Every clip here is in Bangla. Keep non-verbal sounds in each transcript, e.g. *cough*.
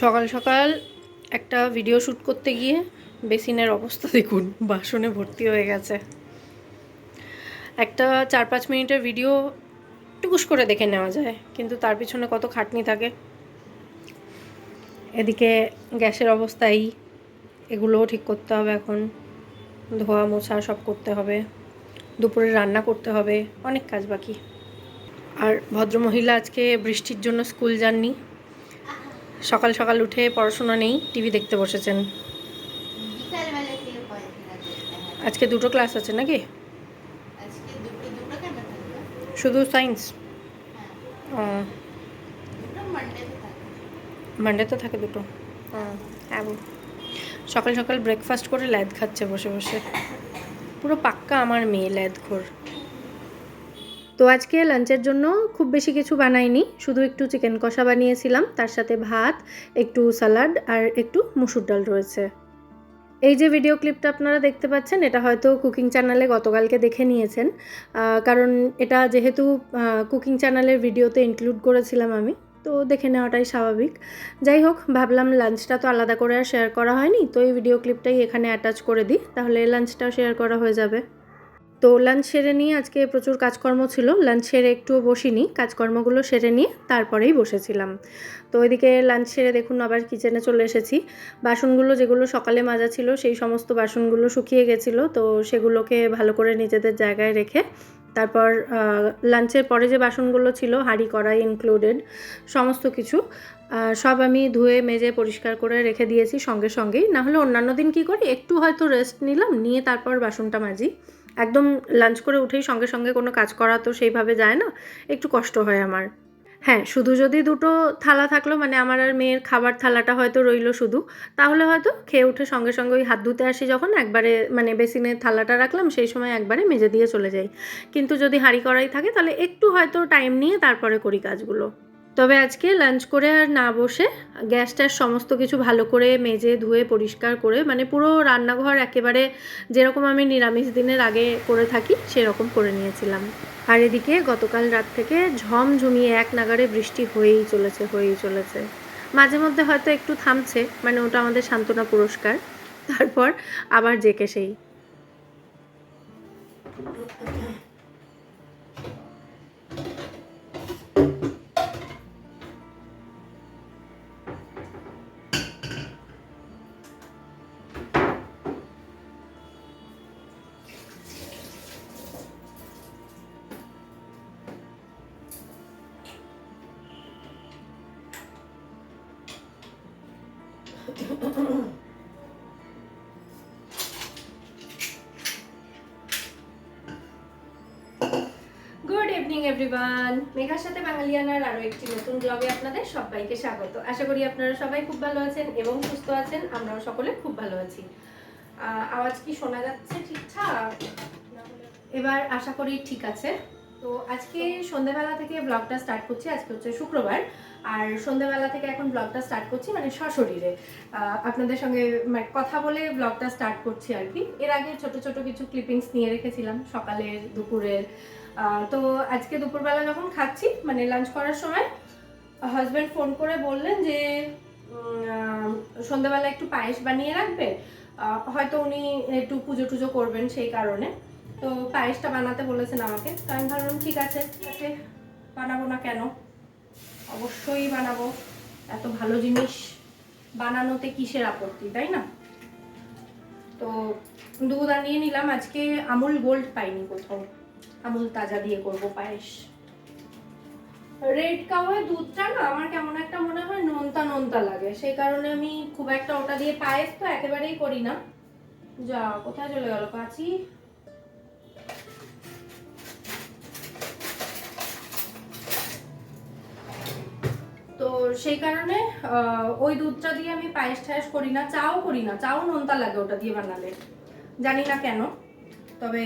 সকাল সকাল একটা ভিডিও শ্যুট করতে গিয়ে বেসিনের অবস্থা দেখুন, বাসনে ভর্তি হয়ে গেছে। একটা চার পাঁচ মিনিটের ভিডিও টুকুস করে দেখে নেওয়া যায়, কিন্তু তার পিছনে কত খাটনি থাকে। এদিকে গ্যাসের অবস্থা এই, এগুলোও ঠিক করতে হবে এখন। ধোয়া মোছা সব করতে হবে, দুপুরে রান্না করতে হবে, অনেক কাজ বাকি। আর ভদ্রমহিলা আজকে বৃষ্টির জন্য স্কুল যাননি। সকাল সকাল উঠে পড়াশোনা নেই, টিভি দেখতে বসেছেন। আজকে দুটো ক্লাস আছে নাকি? শুধু সায়েন্স? দুটো মানডেতে থাকে দুটো। হ্যাঁ। সকাল সকাল ব্রেকফাস্ট করে ল্যাদ খাচ্ছে বসে বসে। পুরো পাক্কা আমার মেয়ে ল্যাদখোর তো আজকে লাঞ্চের জন্য খুব বেশি কিছু বানাইনি, শুধু একটু চিকেন কষা বানিয়েছিলাম, তার সাথে ভাত, একটু স্যালাড আর একটু মুসুর ডাল রয়েছে। এই যে ভিডিও ক্লিপটা আপনারা দেখতে পাচ্ছেন, এটা হয়তো কুকিং চ্যানেলে গতকালকে দেখে নিয়েছেন কারণ এটা যেহেতু কুকিং চ্যানেলের ভিডিওতে ইনক্লুড করেছিলাম আমি, তো দেখে নেওয়াটাই স্বাভাবিক। যাই হোক, ভাবলাম লাঞ্চটা তো আলাদা করে আর শেয়ার করা হয়নি, তো এই ভিডিও ক্লিপটাই এখানে অ্যাটাচ করে দিই, তাহলে লাঞ্চটাও শেয়ার করা হয়ে যাবে। তো লাঞ্চ সেরে নিয়ে আজকে প্রচুর কাজকর্ম ছিল। লাঞ্চ সেরে একটুও বসিনি, কাজকর্মগুলো সেরে নিয়ে তারপরেই বসেছিলাম। তো ওইদিকে লাঞ্চ সেরে দেখুন আবার কিচেনে চলে এসেছি। বাসনগুলো যেগুলো সকালে মাজা ছিল, সেই সমস্ত বাসনগুলো শুকিয়ে গেছিল। তো সেগুলোকে ভালো করে নিজেদের জায়গায় রেখে তারপর লাঞ্চের পরে যে বাসনগুলো ছিল, হাঁড়ি, কড়াই ইনক্লুডেড সমস্ত কিছু সব আমি ধুয়ে, মেজে, পরিষ্কার করে রেখে দিয়েছি সঙ্গে সঙ্গেই। না হলে অন্যান্য দিন কী করি? একটু হয়তো রেস্ট নিলাম, নিয়ে তারপর বাসনটা মাজি। একদম লাঞ্চ করে উঠেই সঙ্গে সঙ্গে কোনো কাজ করা তো সেইভাবে যায় না, একটু কষ্ট হয় আমার। হ্যাঁ শুধু যদি দুটো থালা থাকল মানে আমার আর মেয়ের খাবার থালাটা হয়তো রইল শুধু, তাহলে হয়তো খেয়ে উঠে সঙ্গে সঙ্গে ওই হাত ধুতে আসি যখন একবারে মানে বেসিনে থালাটা রাখলাম, সেই সময় একবারে মেজে দিয়ে চলে যাই। কিন্তু যদি হাঁড়ি কড়াই থাকে, তাহলে একটু হয়তো টাইম নিয়ে তারপরে করি কাজগুলো। তবে আজকে লাঞ্চ করে আর না বসে গ্যাস ট্যাস সমস্ত কিছু ভালো করে মেজে, ধুয়ে, পরিষ্কার করে মানে পুরো রান্নাঘর একেবারে যেরকম আমি নিরামিষ দিনের আগে করে থাকি, সেরকম করে নিয়েছিলাম। আর এদিকে গতকাল রাত থেকে ঝমঝমিয়ে এক নাগারে বৃষ্টি হয়েই চলেছে হয়েই চলেছে। মাঝে মধ্যে হয়তো একটু থামছে মানে ওটা আমাদের সান্ত্বনা পুরস্কার। তারপর আবার জেকে সেই। ইভিনিং এভরিওয়ান মেঘার সাথে বাঙালিয়ানার আরও একটি নতুন ব্লগে আপনাদের সবাইকে স্বাগত। আশা করি আপনারা সবাই খুব ভালো আছেন এবং সুস্থ আছেন। আমরাও সকলে খুব ভালো আছি। আওয়াজ কি শোনা যাচ্ছে ঠিকঠাক? এবার আশা করি ঠিক আছে। তো আজকে সন্ধ্যাবেলা থেকে ব্লগটা স্টার্ট করছি। আজকে হচ্ছে শুক্রবার। আর সন্ধ্যাবেলা থেকে এখন ব্লগটা স্টার্ট করছি মানে সশরীরে। আপনাদের সঙ্গে মানে কথা বলে ব্লগটা স্টার্ট করছি আর কি। এর আগে ছোট ছোট কিছু ক্লিপিংস নিয়ে রেখেছিলাম। সকালের, দুপুরের। তো আজকে দুপুরবেলা যখন খাচ্ছি মানে লাঞ্চ করার সময় হাজব্যান্ড ফোন করে বললেন যে সন্ধ্যাবেলা একটু পায়েস বানিয়ে রাখবে। হয়তো উনি একটু পুজো টুজো করবেন সেই কারণে। তো পায়েসটা বানাতে বলেছেন আমাকে। তো আমি ভাবলাম, ঠিক আছে আছে বানাবো না কেন? অবশ্যই বানাবো। এত ভালো জিনিস বানানোতে কিসের আপত্তি, তাই না? তো দুধ আনিয়ে নিলাম। আজকে আমুল গোল্ড পাইনি কোথাও। আমুল তাজা দিয়ে করব পায়েস। রেড কাউয়ের দুধটা না আমার কেমন একটা মনে হয় নোনতা নোনতা লাগে। সেই কারণে আমি খুব একটা ওটা দিয়ে পায়েস তো একেবারেই করি না। যা, কোথায় চলে গেল কাছি তো সেই কারণে ওই দুধটা দিয়ে আমি পায়েস টায়েস করি না, চাও করি না, চাও নোনতা লাগে ওটা দিয়ে বানালে। জানি না কেন, তবে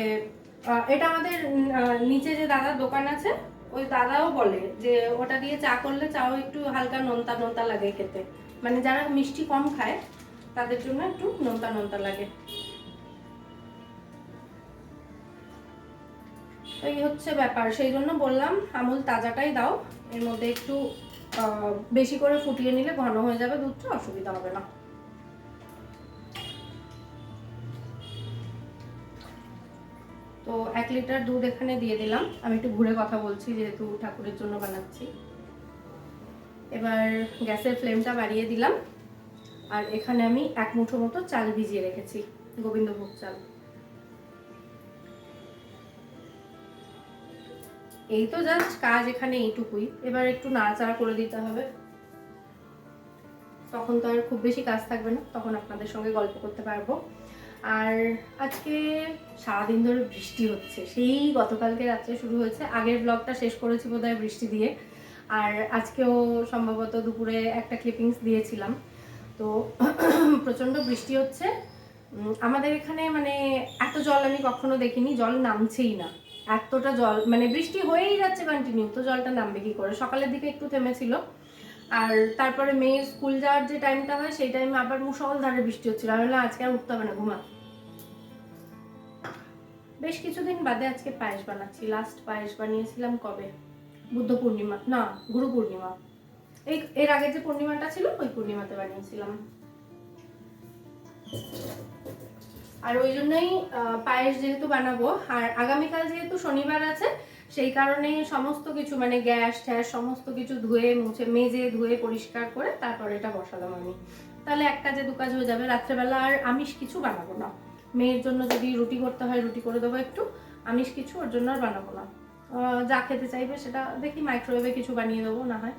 এটা আমাদের নিচে যে দাদার দোকান আছে, ওই দাদাও বলে যে ওটা দিয়ে চা করলে চাও একটু হালকা নোনতা নোনতা লাগে খেতে। মানে যারা মিষ্টি কম খায়, তাদের জন্য একটু নোনতা নোনতা লাগে। এই হচ্ছে ব্যাপার, সেই জন্য বললাম, আমুল তাজাটাই দাও। এর মধ্যে একটু বেশি করে ফুটিয়ে নিলে ঘন হয়ে যাবে দুধটা, অসুবিধা হবে না। তো এক লিটার দুধ এখানে দিয়ে দিলাম। আমি একটু ঘুরে কথা বলছি, যেহেতু ঠাকুরের জন্য বানাচ্ছি। এবার গ্যাসের ফ্লেমটা বাড়িয়ে দিলাম। আর এখানে আমি এক মুঠো মতো চাল ভিজিয়ে রেখেছি, গোবিন্দভোগ চাল। এই তো জাস্ট কাজ এখানে এইটুকুই। এবার একটু নাড়াচাড়া করে দিতে হবে। তখন তো আর খুব বেশি কাজ থাকবে না, তখন আপনাদের সঙ্গে গল্প করতে পারব। আর আজকে সারাদিন ধরে বৃষ্টি হচ্ছে। সেই গতকালকে রাত্রে শুরু হয়েছে। আগের ব্লগটা শেষ করেছি বোধহয় বৃষ্টি দিয়ে। আর আজকেও সম্ভবত দুপুরে একটা ক্লিপিংস দিয়েছিলাম। তো *clears throat* প্রচণ্ড বৃষ্টি হচ্ছে। আমাদের এখানে মানে এত জল আমি কখনো দেখিনি। জল নামছেই না। এতটা জল মানে বৃষ্টি হয়েই যাচ্ছে কন্টিনিউ তো জলটা নামবে কি করে? সকালের দিকে একটু থেমেছিল। আর তারপরে মেয়ের স্কুল যাওয়ার যে টাইমটা হয়, সেই টাইমে আবার মুসলধারে বৃষ্টি হচ্ছিল। আমি বললাম, আজকে আর উঠতে হবে না ঘুমা বেশ কিছুদিন বাদে আজকে পায়েস বানাচ্ছি। লাস্ট পায়েস বানিয়েছিলাম কবে? বুদ্ধ পূর্ণিমা, না, গুরু পূর্ণিমা। এই, এর আগে যে পূর্ণিমাটা ছিল, ওই পূর্ণিমাতে বানিয়েছিলাম। আর ওই জন্যই পায়েস যেহেতু বানাবো, আর আগামীকাল যেহেতু শনিবার আছে সেই কারণে সমস্ত কিছু মানে গ্যাস ট্যাস সমস্ত কিছু ধুয়ে, মুছে, মেজে, ধুয়ে, পরিষ্কার করে তারপর এটা বসালাম আমি। তাহলে এক কাজে দু কাজ হয়ে যাবে রাত্রেবেলা আর আমিষ কিছু বানাবো না। মেয়ের জন্য যদি রুটি করতে হয় রুটি করে দেবো একটু, আমিষ কিছু ওর জন্য আর বানাবো না। যা খেতে চাইবে সেটা দেখি মাইক্রোওয়েভে কিছু বানিয়ে দেবো না হয়।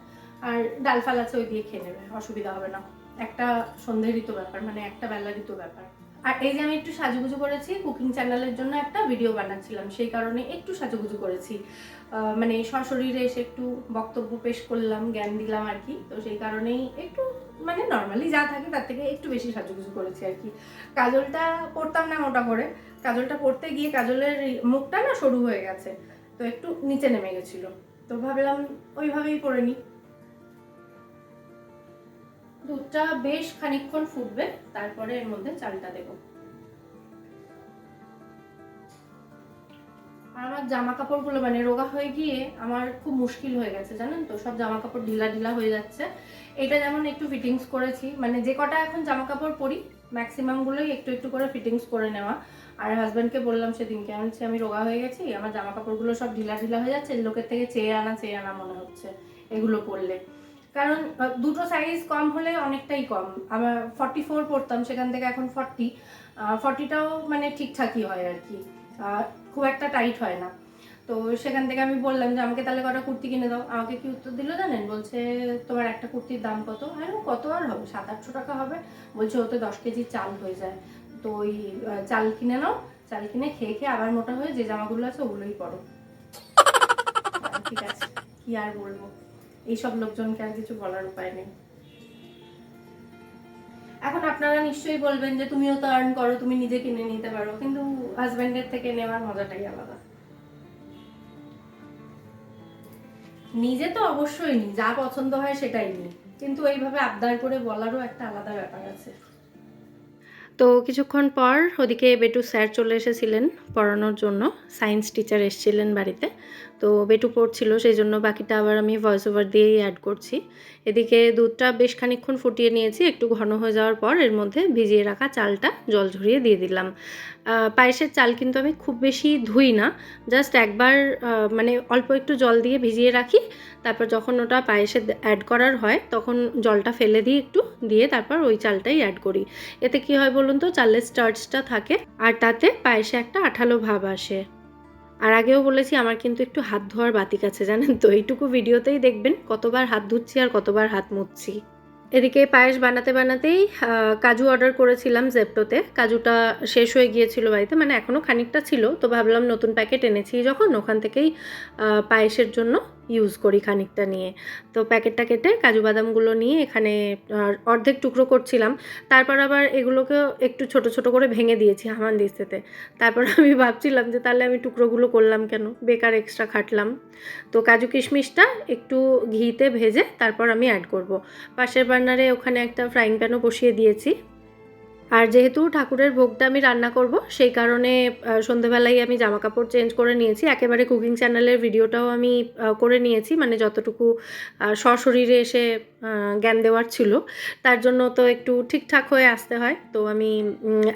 আর ডাল ফাল আছে ওই দিয়ে খেয়ে নেবে, অসুবিধা হবে না। একটা সন্ধে ঋতু ব্যাপার মানে একটা বেলা ঋতু ব্যাপার। আর এই যে আমি একটু সাজুগুজু করেছি কুকিং চ্যানেলের জন্য একটা ভিডিও বানাচ্ছিলাম, সেই কারণে একটু সাজুগুজু করেছি। মানে সশরীরে এসে একটু বক্তব্য পেশ করলাম, জ্ঞান দিলাম আর কি। তো সেই কারণেই একটু মানে নর্মালি যা থাকে তার থেকে একটু বেশি সাজুগুজু করেছি আর কি। কাজলটা পরতাম না মোটা করে। কাজলটা পরতে গিয়ে কাজলের মুখটা না সরু হয়ে গেছে, তো একটু নিচে নেমে গেছিল। তো ভাবলাম ওইভাবেই পরে নিই। দুধটা বেশ খানিকক্ষণ ফুটবে, তারপরে এর মধ্যে চালটা দেবো। আর আমার জামা কাপড়গুলো মানে রোগা হয়ে গিয়ে আমার খুব মুশকিল হয়ে গেছে, জানেন তো? সব জামা কাপড় ঢিলা ঢিলা হয়ে যাচ্ছে। এটা যেমন একটু ফিটিংস করেছি মানে যে কটা এখন জামা কাপড় পরি ম্যাক্সিমামগুলোই একটু একটু করে ফিটিংস করে নেওয়া। আর হাজব্যান্ডকে বললাম সেদিনকে, আমি আমি রোগা হয়ে গেছি, আমার জামা কাপড়গুলো সব ঢিলা ঢিলা হয়ে যাচ্ছে, লোকের থেকে চেয়ে আনা চেয়ে আনা মনে হচ্ছে, এগুলো পরলে। কারণ দুটো সাইজ কম হলে অনেকটাই কম। আমার ফর্টি ফোর পড়তাম সেখান থেকে এখন ফর্টি ফর্টিটাও মানে ঠিকঠাকই হয় আর কি। খুব একটা টাইট হয় না। তো সেখান থেকে আমি বললাম যে আমাকে তাহলে কটা কুর্তি কিনে দাও। আমাকে কি উত্তর দিল জানেন? বলছে তোমার একটা কুর্তির দাম কত? আর কত আর হবে? সাত আটশো টাকা হবে। বলছে ওতে দশ কেজি চাল হয়ে যায়। তো ওই চাল কিনে নাও। চাল কিনে খেয়ে খেয়ে আবার মোটা হয়ে যে জামাগুলো আছে ওগুলোই পরো। *laughs* ঠিক আছে কি আর বলব? এইসব লোকজনকে আর কিছু বলার উপায় নেই। এখন আপনারা নিশ্চয়ই বলবেন যে তুমিও তো আর্ন করো, তুমি নিজে কিনে নিতে পারো, কিন্তু হাজব্যান্ডের থেকে নেওয়ার মজাটাই আলাদা। নিজে তো অবশ্যই নি যা পছন্দ হয় সেটাই নি কিন্তু এইভাবে আবদার করে বলারও একটা আলাদা ব্যাপার আছে। তো কিছুক্ষণ পর ওদিকে বেটু স্যার চলে এসেছিলেন পড়ানোর জন্য। সায়েন্স টিচার এসেছিলেন বাড়িতে। তো বেটু পড়ছিল, সেই জন্য বাকিটা আবার আমি ভয়েস ওভার দিয়েই অ্যাড করছি। এদিকে দুধটা বেশ খানিক্ষণ ফুটিয়ে নিয়েছি, একটু ঘন হয়ে যাওয়ার পর এর মধ্যে ভিজিয়ে রাখা চালটা জল ঝরিয়ে দিয়ে দিলাম। পায়েসের চাল কিন্তু আমি খুব বেশি ধুই না। জাস্ট একবার মানে অল্প একটু জল দিয়ে ভিজিয়ে রাখি, তারপর যখন ওটা পায়েসে অ্যাড করার হয়, তখন জলটা ফেলে দিই একটু দিয়ে তারপর ওই চালটাই অ্যাড করি। এতে কি হয় বলুন তো, চালের স্টার্চটা থাকে আর তাতে পায়েসে একটা আঠালো ভাব আসে। আর আগেও বলেছি, আমার কিন্তু একটু হাত ধোয়ার বাতিক আছে, জানেন তো? এইটুকু ভিডিওতেই দেখবেন কতবার হাত ধুচ্ছি আর কতবার হাত মুছছি এদিকে পায়েস বানাতে বানাতেই কাজু অর্ডার করেছিলাম জেপটোতে কাজুটা শেষ হয়ে গিয়েছিল বাড়িতে মানে এখনও খানিকটা ছিল, তো ভাবলাম নতুন প্যাকেট এনেছি যখন, ওখান থেকেই পায়েসের জন্য। ইউজ করি খানিকটা নিয়ে। তো প্যাকেটটা কেটে কাজু বাদামগুলো নিয়ে এখানে অর্ধেক টুকরো করছিলাম। তারপর আবার এগুলোকেও একটু ছোট ছোট করে ভেঙে দিয়েছি হামান দিস্তেতে। তারপর *laughs* আমি ভাবছিলাম যে তাহলে আমি টুকরোগুলো করলাম কেন? বেকার এক্সট্রা খাটলাম। তো কাজু কিশমিশটা একটু ঘিতে ভেজে তারপর আমি অ্যাড করব। পাশের বার্নারে ওখানে একটা ফ্রাইং প্যানও বসিয়ে দিয়েছি। আর যেহেতু ঠাকুরের ভোগটা আমি রান্না করব, সেই কারণে সন্ধেবেলায় আমি জামা কাপড় চেঞ্জ করে নিয়েছি। একেবারে কুকিং চ্যানেলের ভিডিওটাও আমি করে নিয়েছি মানে যতটুকু সশরীরে এসে জ্ঞান দেওয়ার ছিল, তার জন্য তো একটু ঠিকঠাক হয়ে আসতে হয়। তো আমি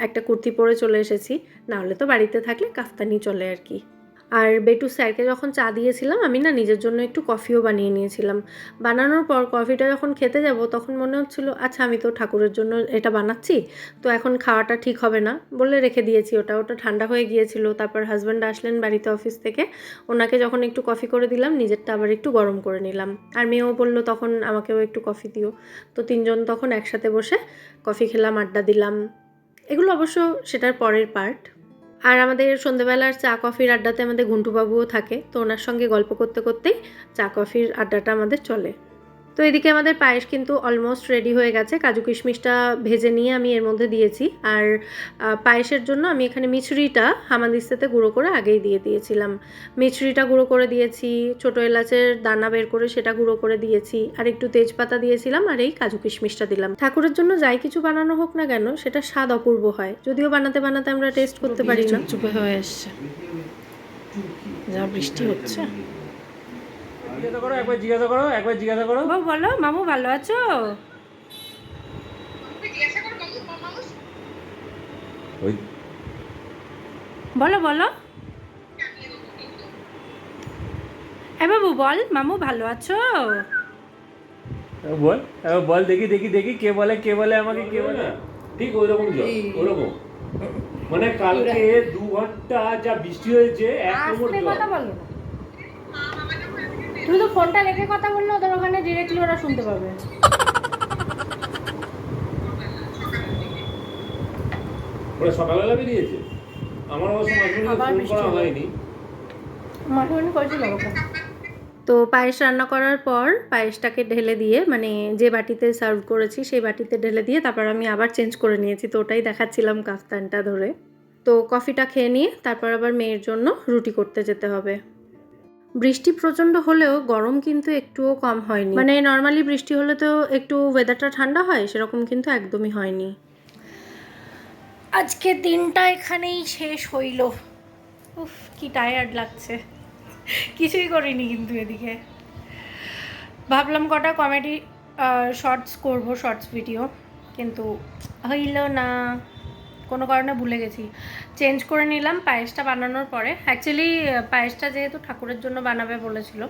একটা কুর্তি পরে চলে এসেছি, নাহলে তো বাড়িতে থাকলে কাফতানি চলে আর কি। আর বেটু স্যারকে যখন চা দিয়েছিলাম, আমি না নিজের জন্য একটু কফিও বানিয়ে নিয়েছিলাম। বানানোর পর কফিটা যখন খেতে যাব, তখন মনে হচ্ছিল আচ্ছা আমি তো ঠাকুরের জন্য এটা বানাচ্ছি, তো এখন খাওয়াটা ঠিক হবে না। বলে রেখে দিয়েছি ওটা। ওটা ঠান্ডা হয়ে গিয়েছিল, তারপর হাজব্যান্ড আসলেন বাড়িতে অফিস থেকে। ওনাকে যখন একটু কফি করে দিলাম, নিজেরটা আবার একটু গরম করে নিলাম। আর মেয়েও বলল, তখন আমাকেও একটু কফি দিও। তো তিনজন তখন একসাথে বসে কফি খেলাম, আড্ডা দিলাম। এগুলো অবশ্য সেটার পরের পার্ট আর আমাদের সন্ধেবেলার চা কফির আড্ডাতে আমাদের ঘুন্টুবাবুও থাকে, তো ওনার সঙ্গে গল্প করতে করতেই চা কফির আড্ডাটা আমাদের চলে। তো এদিকে আমাদের পায়েস কিন্তু অলমোস্ট রেডি হয়ে গেছে। কাজু কিশমিশটা ভেজে নিয়ে আমি এর মধ্যে দিয়েছি। আর পায়েসের জন্য আমি এখানে মিছরিটা হামাদিস্তাতে গুঁড়ো করে আগেই দিয়ে দিয়েছিলাম। মিছরিটা গুঁড়ো করে দিয়েছি ছোটো এলাচের দানা বের করে সেটা গুঁড়ো করে দিয়েছি আর একটু তেজপাতা দিয়েছিলাম আর এই কাজু কিশমিশটা দিলাম। ঠাকুরের জন্য যাই কিছু বানানো হোক না কেন সেটা স্বাদ অপূর্ব হয়। যদিও বানাতে বানাতে আমরা টেস্ট করতে পারি না। চুপে হয়ে এসছে। যা বৃষ্টি হচ্ছে। জিজ্ঞাসা করো একবার জিজ্ঞাসা করো একবার জিজ্ঞাসা করো। বাবু বলো মামু ভালো আছো? ওই বলো বলো। এ বাবু বল মামু ভালো আছো? বল বল দেখি দেখি দেখি কে বলে কে বলে আমাকে কে বলে? ঠিক ওই রকম জল ওরকম। মানে কালকে দু ঘণ্টা যা বৃষ্টি হয়েছে এক নম্বর কথা বলো না। ফোনটা রেখে কথা বললে ওদের ওখানে ডিরেক্টলি ওরা শুনতে পাবে। ওরা সকালবেলা বেরিয়েছে। আমার অবশ্য ফোন করা হয়নি। মাঠে করেছিল ওকে। তো পায়েস রান্না করার পর পায়েসটাকে ঢেলে দিয়ে মানে যে বাটিতে সার্ভ করেছি সেই বাটিতে ঢেলে দিয়ে তারপর আমি আবার চেঞ্জ করে নিয়েছি। তো ওটাই দেখাচ্ছিলাম কাফতানটা ধরে। তো কফিটা খেয়ে নিয়ে তারপর আবার মেয়ের জন্য রুটি করতে যেতে হবে। বৃষ্টি প্রচণ্ড হলেও গরম কিন্তু একটুও কম হয়নি। মানে নর্মালি বৃষ্টি হলে তো একটু ওয়েদারটা ঠান্ডা হয় সেরকম কিন্তু একদমই হয়নি। আজকে দিনটা এখানেই শেষ হইল। উফ কি টায়ার্ড লাগছে। কিছুই করিনি কিন্তু এদিকে। ভাবলাম কটা কমেডি শর্টস করব শর্টস ভিডিও কিন্তু হইল না। কোনো কারণে ভুলে গেছি। চেঞ্জ করে নিলাম পায়েসটা বানানোর পরে। অ্যাকচুয়ালি পায়েসটা যেহেতু ঠাকুরের জন্য বানাবে বলেছিল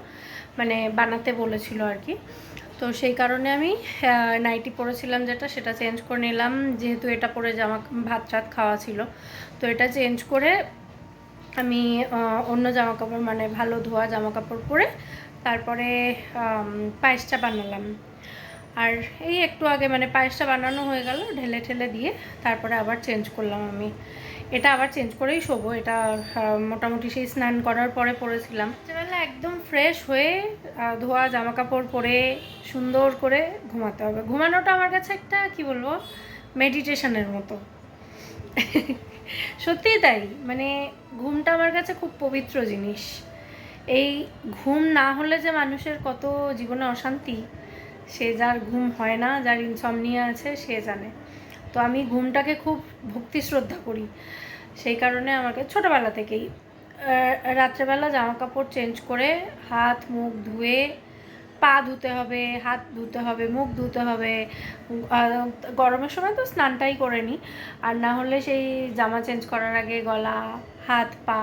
মানে বানাতে বলেছিল আর কি। তো সেই কারণে আমি নাইটি পরেছিলাম যেটা, সেটা চেঞ্জ করে নিলাম। যেহেতু এটা পরে জামা, ভাত টাত খাওয়া ছিল। তো এটা চেঞ্জ করে আমি অন্য জামা কাপড় মানে ভালো ধোয়া জামা কাপড় পরে তারপরে পায়েসটা বানালাম। আর এই একটু আগে মানে পায়েসটা বানানো হয়ে গেল, ঢেলে ঠেলে দিয়ে তারপরে আবার চেঞ্জ করলাম আমি। এটা আবার চেঞ্জ করেই শোবো, এটা মোটামুটি সেই স্নান করার পরে পরেছিলাম। রাত্রেবেলা একদম ফ্রেশ হয়ে ধোয়া জামা কাপড় পরে সুন্দর করে ঘুমাতে হবে। ঘুমানোটা আমার কাছে একটা, কি বলব, মেডিটেশনের মতো। *laughs* সত্যিই তাই মানে ঘুমটা আমার কাছে খুব পবিত্র জিনিস। এই ঘুম না হলে যে মানুষের কত জীবনে অশান্তি সে যার ঘুম হয় না, যার ইনসমনিয়া আছে, সে জানে। তো আমি ঘুমটাকে খুব ভক্তি শ্রদ্ধা করি। সেই কারণে আমাকে ছোটোবেলা থেকেই রাত্রেবেলা জামা কাপড় চেঞ্জ করে হাত, মুখ ধুয়ে পা ধুতে হবে, হাত ধুতে হবে, মুখ ধুতে হবে। গরমের সময় তো স্নানটাই করে নিই আর না হলে সেই জামা চেঞ্জ করার আগে গলা, হাত, পা,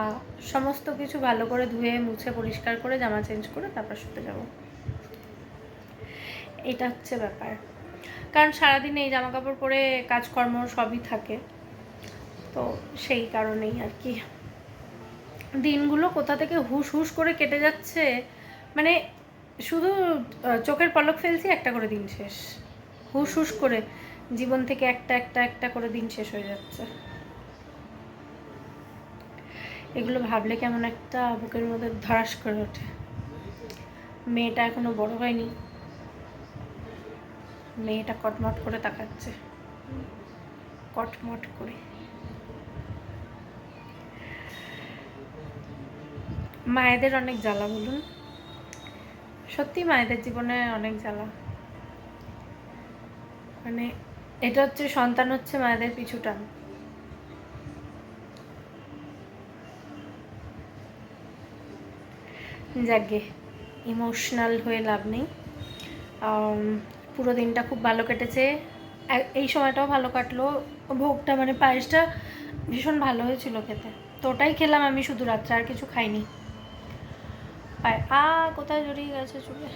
সমস্ত কিছু ভালো করে ধুয়ে, মুছে, পরিষ্কার করে জামা চেঞ্জ করে তারপর শুতে যাব। এটা হচ্ছে ব্যাপার। কারণ সারাদিন এই জামা কাপড় পরে কাজকর্ম সবই থাকে। তো সেই কারণেই আর কি। দিনগুলো কোথা থেকে হুশ হুশ করে কেটে যাচ্ছে মানে শুধু চোখের পলক ফেলছি, একটা করে দিন শেষ। হুশ হুশ করে জীবন থেকে একটা একটা একটা করে দিন শেষ হয়ে যাচ্ছে। এগুলো ভাবলে কেমন একটা বুকের মধ্যে ধরাস করে ওঠে। মেয়েটা এখনও বড় হয়নি। মেয়েটা কটমট করে তাকাচ্ছে। কটমট করে। মায়েদের অনেক জ্বালা, বলুন। সত্যি মায়েদের জীবনে অনেক জ্বালা। মানে এটা হচ্ছে সন্তান হচ্ছে মায়েদের পিছু টান। যাকে ইমোশনাল হয়ে লাভ নেই। পুরো দিনটা খুব ভালো কেটেছে। এই সময়টাও ভালো কাটলো। ভোগটা মানে পায়েসটা ভীষণ ভালো হয়েছিল খেতে। তো ওটাই খেলাম আমি শুধু রাত্রে, আর কিছু খাইনি। আ, কোথায় জড়িয়ে গেছে চুলে?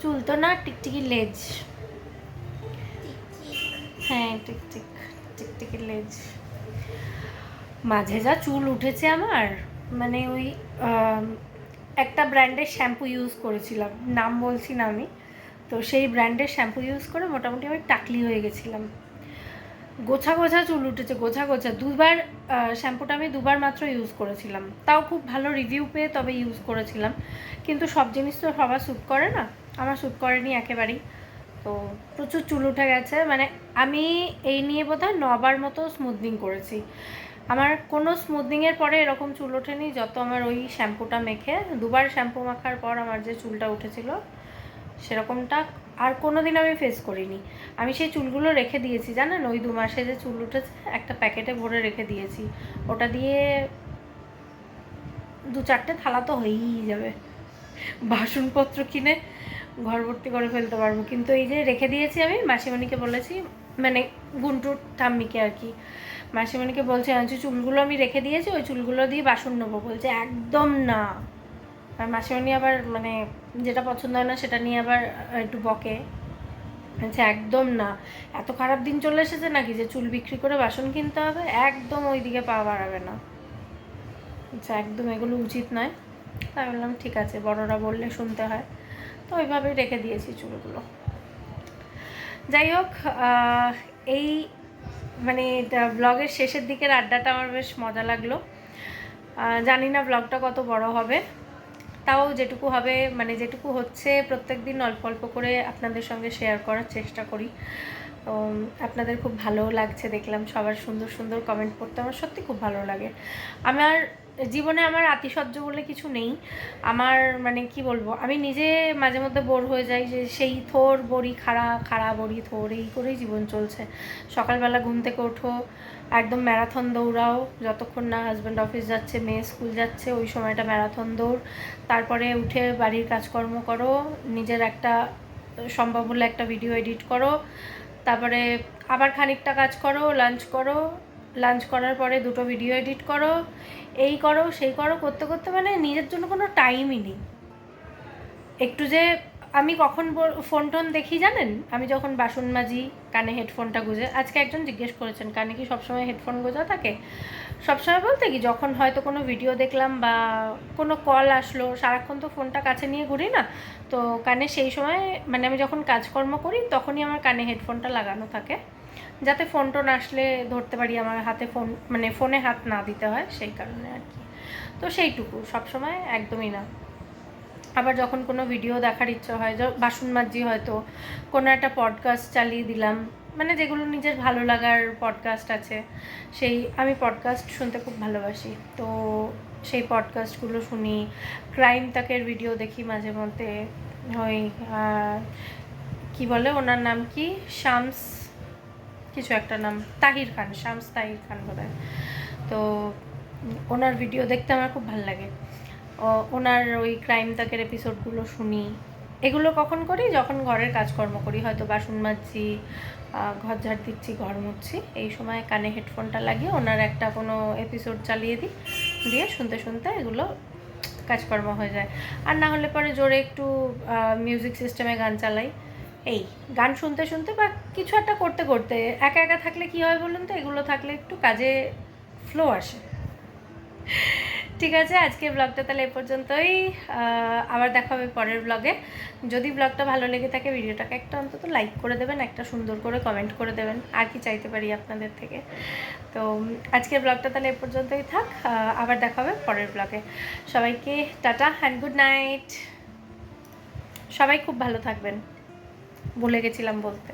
চুল তো না টিকটিকি লেজ। হ্যাঁ টিকটিক টিকটিকি লেজ। মাঝে যা চুল উঠেছে আমার মানে ওই একটা ব্র্যান্ডের শ্যাম্পু ইউজ করেছিলাম, নাম বলছি না আমি। তো সেই ব্র্যান্ডের শ্যাম্পু ইউজ করে মোটামুটি আমি টাকলি হয়ে গেছিলাম। গোছা গোছা চুল উঠেছে, গোছা গোছা। দুবার শ্যাম্পুটা আমি দুবার মাত্র ইউজ করেছিলাম। তাও খুব ভালো রিভিউ পেয়ে তবে ইউজ করেছিলাম। কিন্তু সব জিনিস তো সবার শ্যুট করে না, আমার শ্যুট করেনি একেবারেই। তো প্রচুর চুল উঠে গেছে। মানে আমি এই নিয়ে বোধহয় নবার মতো স্মুথনিং করেছি। আমার কোনো স্মুথনিংয়ের পরে এরকম চুল ওঠেনি, যত আমার ওই শ্যাম্পুটা মেখে, দুবার শ্যাম্পু মাখার পর আমার যে চুলটা উঠেছিল, সেরকমটা আর কোনো দিন আমি ফেস করিনি। আমি সেই চুলগুলো রেখে দিয়েছি, জানেন? ওই দু মাসে যে চুল উঠেছে, একটা প্যাকেটে ভরে রেখে দিয়েছি। ওটা দিয়ে দু চারটে থালা তো হয়েই যাবে। বাসনপত্র কিনে ঘর ভর্তি করে ফেলতে পারব। কিন্তু এই যে রেখে দিয়েছি আমি, মাসিমণিকে বলেছি মানে গুন্টুর ঠাম্মিকে আর কি মাসিমণিকে বলছে, আনছি, চুলগুলো আমি রেখে দিয়েছি, ওই চুলগুলো দিয়ে বাসন নেব। বলছে, একদম না। আর মাসিমণি আবার মানে যেটা পছন্দ হয় না, সেটা নিয়ে আবার একটু বকে। আচ্ছা একদম না। এত খারাপ দিন চলে এসেছে নাকি যে চুল বিক্রি করে বাসন কিনতে হবে? একদম ওই দিকে পা বাড়াবে না। আচ্ছা একদম এগুলো উচিত নয়। তাই বললাম, ঠিক আছে, বড়রা বললে শুনতে হয়। তো ওইভাবেই রেখে দিয়েছি চুলগুলো। যাই হোক এই মানে ব্লগের শেষের দিকের আড্ডাটা আমার বেশ মজা লাগল। জানি না ব্লগটা কত বড় হবে। তাও যেটুকু হবে মানে যেটুকু হচ্ছে প্রত্যেক দিন অল্প অল্প করে আপনাদের সঙ্গে শেয়ার করার চেষ্টা করি। তো, আপনাদের খুব ভালো লাগছে দেখলাম সবার সুন্দর সুন্দর কমেন্ট করতে আমার সত্যি খুব ভালো লাগে। আমার জীবনে আমার আতিশয্য বলে কিছু নেই। আমার মানে কি বলব, আমি নিজে মাঝে মধ্যে বোর হয়ে যাই যে সেই থোর বড়ি, খাড়া খাড়া বড়ি, থোর, এই করেই জীবন চলছে। সকালবেলা ঘুম থেকে ওঠো, একদম ম্যারাথন দৌড়াও, যতক্ষণ না হাজব্যান্ড অফিস যাচ্ছে, মেয়ে স্কুল যাচ্ছে, ওই সময়টা ম্যারাথন দৌড়। তারপরে উঠে বাড়ির কাজকর্ম করো, নিজের একটা সম্ভব হলে একটা ভিডিও এডিট করো, তারপরে আবার খানিকটা কাজ করো লাঞ্চ করো লাঞ্চ করার পরে দুটো ভিডিও এডিট করো, এই করো, সেই করো, করতে করতে মানে নিজের জন্য কোনো টাইমই নেই। একটু যে আমি কখন ফোন টোন দেখি জানেন? আমি যখন বাসন মাজি, কানে হেডফোনটা গুঁজে, আজকে একজন জিজ্ঞেস করেছেন, কানে কি সবসময় হেডফোন গোজা থাকে? সবসময় বলতে কি, যখন হয়তো কোনো ভিডিও দেখলাম বা কোনো কল আসলো, সারাক্ষণ তো ফোনটা কাছে নিয়ে ঘুরি না, তো কানে সেই সময় মানে আমি যখন কাজকর্ম করি, তখনই আমার কানে হেডফোনটা লাগানো থাকে। যাতে ফোন টোন আসলে ধরতে পারি, আমার হাতে ফোন মানে ফোনে হাত না দিতে হয়, সেই কারণে আর কি। তো সেইটুকু সবসময় একদমই না। আবার যখন কোনো ভিডিও দেখার ইচ্ছে হয় বাসন মাজি হয়তো, কোনো একটা পডকাস্ট চালিয়ে দিলাম মানে যেগুলো নিজের ভালো লাগার পডকাস্ট আছে, সেই, আমি পডকাস্ট শুনতে খুব ভালোবাসি। তো সেই পডকাস্টগুলো শুনি ক্রাইম তাকের ভিডিও দেখি মাঝে মধ্যে, ওই কি বলে ওনার নাম কি? শামস কিছু একটা নাম তাহির খান, শামস তাহির খান বোধ তো ওনার ভিডিও দেখতে আমার খুব ভালো লাগে। ওনার ওই ক্রাইম তাকের এপিসোডগুলো শুনি। এগুলো কখন করি? যখন ঘরের কাজকর্ম করি, হয়তো বাসন মাজছি ঘর ঝাড় দিচ্ছি, ঘর মুছছি, এই সময় কানে হেডফোনটা লাগিয়ে ওনার একটা কোনো এপিসোড চালিয়ে দিই। দিয়ে শুনতে শুনতে এগুলো কাজকর্ম হয়ে যায়। আর না হলে পরে জোরে একটু মিউজিক সিস্টেমে গান চালাই। এই গান শুনতে শুনতে বা কিছু একটা করতে করতে একা একা থাকলে কি হয় বলুন তো? এগুলো থাকলে একটু কাজে ফ্লো আসে। ঠিক আছে আজকে ব্লগটা তাহলে এ পর্যন্তই। আবার দেখা হবে পরের ব্লগে যদি ব্লগটা ভালো লেগে থাকে ভিডিওটাকে একটা অন্তত লাইক করে দেবেন একটা সুন্দর করে কমেন্ট করে দেবেন আর কি চাইতে পারি আপনাদের থেকে। তো উম, আজকের ব্লগটা তাহলে এ পর্যন্তই থাক। আবার দেখা হবে পরের ব্লগে সবাইকে টাটা অ্যান্ড গুড নাইট সবাই খুব ভালো থাকবেন। ভুলে গেছিলাম বলতে।